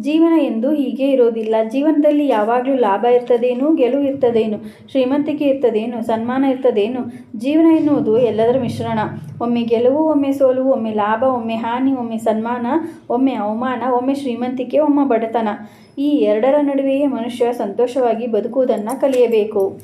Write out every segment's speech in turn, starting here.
ಜೀವನ ಎಂದು ಹೀಗೆ ಇರೋದಿಲ್ಲ. ಜೀವನದಲ್ಲಿ ಯಾವಾಗಲೂ ಲಾಭ ಇರ್ತದೇನು, ಗೆಲುವು ಇರ್ತದೇನು, ಶ್ರೀಮಂತಿಕೆ ಇರ್ತದೇನು, ಸನ್ಮಾನ ಇರ್ತದೇನು, ಜೀವನ ಎನ್ನುವುದು ಎಲ್ಲದರ ಮಿಶ್ರಣ. ಒಮ್ಮೆ ಗೆಲುವು, ಒಮ್ಮೆ ಸೋಲು, ಒಮ್ಮೆ ಲಾಭ, ಒಮ್ಮೆ ಹಾನಿ, ಒಮ್ಮೆ ಸನ್ಮಾನ, ಒಮ್ಮೆ ಅವಮಾನ, ಒಮ್ಮೆ ಶ್ರೀಮಂತಿಕೆ, ಒಮ್ಮೆ ಬಡತನ. ಈ ಎರಡರ ನಡುವೆಯೇ ಮನುಷ್ಯ ಸಂತೋಷವಾಗಿ ಬದುಕುವುದನ್ನು ಕಲಿಯಬೇಕು.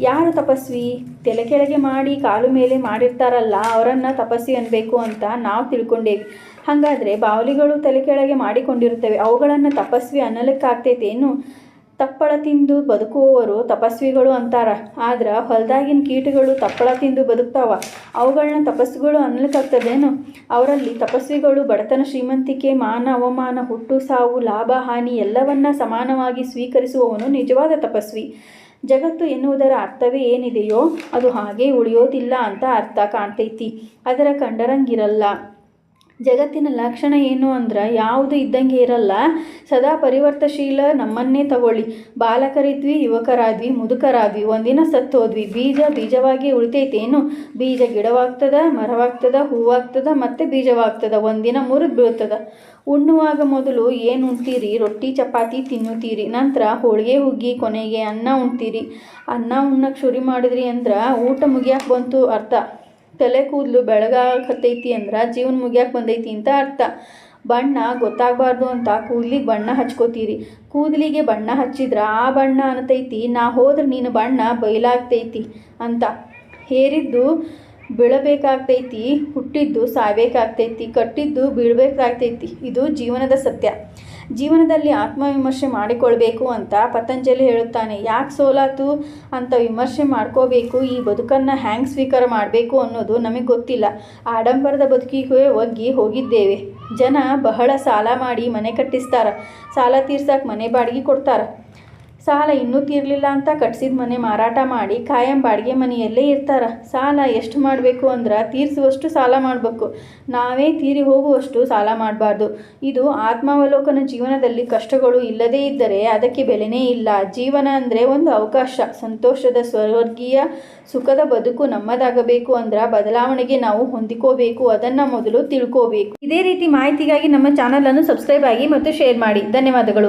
ಯಾರು ತಪಸ್ವಿ? ತಲೆ ಕೆಳಗೆ ಮಾಡಿ, ಕಾಲು ಮೇಲೆ ಮಾಡಿರ್ತಾರಲ್ಲ, ಅವರನ್ನು ತಪಸ್ವಿ ಅನ್ನಬೇಕು ಅಂತ ನಾವು ತಿಳ್ಕೊಂಡೇವಿ. ಹಾಗಾದರೆ ಬಾವಲಿಗಳು ತಲೆ ಕೆಳಗೆ ಮಾಡಿಕೊಂಡಿರುತ್ತವೆ. ಅವುಗಳನ್ನು ತಪಸ್ವಿ ಅನ್ನಲಿಕ್ಕಾಗ್ತೈತೇನು ತಪ್ಪಳ ತಿಂದು ಬದುಕುವವರು ತಪಸ್ವಿಗಳು ಅಂತಾರ. ಆದ್ರೆ ಹೊಲದಾಗಿನ ಕೀಟಗಳು ತಪ್ಪಳ ತಿಂದು ಬದುಕ್ತಾವ. ಅವುಗಳನ್ನ ತಪಸ್ಸುಗಳು ಅನ್ನಲಿಕ್ಕಾಗ್ತದೇನು ಅವರಲ್ಲಿ ತಪಸ್ವಿಗಳು ಬಡತನ, ಶ್ರೀಮಂತಿಕೆ, ಮಾನ, ಅವಮಾನ, ಹುಟ್ಟು, ಸಾವು, ಲಾಭ, ಹಾನಿ ಎಲ್ಲವನ್ನ ಸಮಾನವಾಗಿ ಸ್ವೀಕರಿಸುವವನು ನಿಜವಾದ ತಪಸ್ವಿ. ಜಗತ್ತು ಎನ್ನುವುದರ ಅರ್ಥವೇ ಏನಿದೆಯೋ ಅದು ಹಾಗೆ ಉಳಿಯೋದಿಲ್ಲ ಅಂತ ಅರ್ಥ ಕಾಣ್ತೈತಿ. ಅದರ ಕಂಡರಂಗಿರಲ್ಲ. ಜಗತ್ತಿನ ಲಕ್ಷಣ ಏನು ಅಂದ್ರೆ ಯಾವುದು ಇದ್ದಂಗೆ ಇರಲ್ಲ, ಸದಾ ಪರಿವರ್ತಶೀಲ, ನಮ್ಮನ್ನೇ ತಗೊಳ್ಳಿ. ಬಾಲಕರಿದ್ವಿ, ಯುವಕರಾದ್ವಿ, ಮುದುಕರಾದ್ವಿ, ಒಂದಿನ ಸತ್ತೋದ್ವಿ. ಬೀಜ ಬೀಜವಾಗಿ ಉಳಿತೈತೇನು? ಬೀಜ ಗಿಡವಾಗ್ತದ, ಮರವಾಗ್ತದ, ಹೂವಾಗ್ತದ, ಮತ್ತೆ ಬೀಜವಾಗ್ತದ. ಒಂದಿನ ಮುರಿದು ಬೀಳ್ತದ. ಉಣ್ಣುವಾಗ ಮೊದಲು ಏನು ಉಣ್ತೀರಿ? ರೊಟ್ಟಿ, ಚಪಾತಿ ತಿನ್ನುತ್ತೀರಿ. ನಂತರ ಹೋಳಿಗೆ, ಹುಗ್ಗಿ, ಕೊನೆಗೆ ಅನ್ನ ಉಣ್ತೀರಿ. ಅನ್ನ ಉಣ್ಣಕ್ಕೆ ಶುರು ಮಾಡಿದ್ರಿ ಅಂದ್ರೆ ಊಟ ಮುಗಿಯಕ್ಕೆ ಬಂತು ಅರ್ಥ. ತಲೆ ಕೂದಲು ಬೆಳಗಾಕತ್ತೈತಿ ಅಂದ್ರೆ ಜೀವನ ಮುಗಿಯಕ್ಕೆ ಬಂದೈತಿ ಅಂತ ಅರ್ಥ. ಬಣ್ಣ ಗೊತ್ತಾಗಬಾರ್ದು ಅಂತ ಕೂದಲಿಗೆ ಬಣ್ಣ ಹಚ್ಕೋತೀರಿ. ಕೂದಲಿಗೆ ಬಣ್ಣ ಹಚ್ಚಿದ್ರೆ ಆ ಬಣ್ಣ ಅನ್ನತೈತಿ ನಾ ಹೋದ್ರೆ ನೀನು ಬಣ್ಣ ಬಯಲಾಗ್ತೈತಿ ಅಂತ. ಹೇರಿದ್ದು ಬೀಳಬೇಕಾಗ್ತೈತಿ, ಹುಟ್ಟಿದ್ದು ಸಾಯ್ಬೇಕಾಗ್ತೈತಿ, ಕಟ್ಟಿದ್ದು ಬೀಳಬೇಕಾಗ್ತೈತಿ, ಇದು ಜೀವನದ ಸತ್ಯ. ಜೀವನದಲ್ಲಿ ಆತ್ಮವಿಮರ್ಶೆ ಮಾಡಿಕೊಳ್ಬೇಕು ಅಂತ ಪತಂಜಲಿ ಹೇಳುತ್ತಾನೆ. ಯಾಕೆ ಸೋಲಾತು ಅಂತ ವಿಮರ್ಶೆ ಮಾಡ್ಕೋಬೇಕು, ಈ ಬದುಕನ್ನು ಹ್ಯಾಂಗ್ ಸ್ವೀಕಾರ ಮಾಡಬೇಕು ಅನ್ನೋದು ನಮಗೆ ಗೊತ್ತಿಲ್ಲ. ಆಡಂಬರದ ಬದುಕಿಗೆ ಒಗ್ಗಿ ಹೋಗಿದ್ದೇವೆ. ಜನ ಬಹಳ ಸಾಲ ಮಾಡಿ ಮನೆ ಕಟ್ಟಿಸ್ತಾರ. ಸಾಲ ತೀರ್ಸಕ್ಕೆ ಮನೆ ಬಾಡಿಗೆ ಕೊಡ್ತಾರ. ಸಾಲ ಇನ್ನೂ ತೀರಲಿಲ್ಲ ಅಂತ ಕಟ್ಸಿದ ಮನೆ ಮಾರಾಟ ಮಾಡಿ ಕಾಯಂ ಬಾಡಿಗೆ ಮನೆಯಲ್ಲೇ ಇರ್ತಾರ. ಸಾಲ ಎಷ್ಟು ಮಾಡಬೇಕು ಅಂದ್ರೆ ತೀರಿಸುವಷ್ಟು ಸಾಲ ಮಾಡಬೇಕು. ನಾವೇ ತೀರಿ ಹೋಗುವಷ್ಟು ಸಾಲ ಮಾಡಬಾರ್ದು. ಇದು ಆತ್ಮಾವಲೋಕನ ಜೀವನದಲ್ಲಿ ಕಷ್ಟಗಳು ಇಲ್ಲದೇ ಇದ್ದರೆ ಅದಕ್ಕೆ ಬೆಲೆನೇ ಇಲ್ಲ. ಜೀವನ ಅಂದರೆ ಒಂದು ಅವಕಾಶ. ಸಂತೋಷದ ಸ್ವರ್ಗೀಯ ಸುಖದ ಬದುಕು ನಮ್ಮದಾಗಬೇಕು ಅಂದ್ರೆ ಬದಲಾವಣೆಗೆ ನಾವು ಹೊಂದಿಕೋಬೇಕು. ಅದನ್ನು ಮೊದಲು ತಿಳ್ಕೋಬೇಕು. ಇದೇ ರೀತಿ ಮಾಹಿತಿಗಾಗಿ ನಮ್ಮ ಚಾನಲನ್ನು ಸಬ್ಸ್ಕ್ರೈಬ್ ಆಗಿ ಮತ್ತು ಶೇರ್ ಮಾಡಿ. ಧನ್ಯವಾದಗಳು.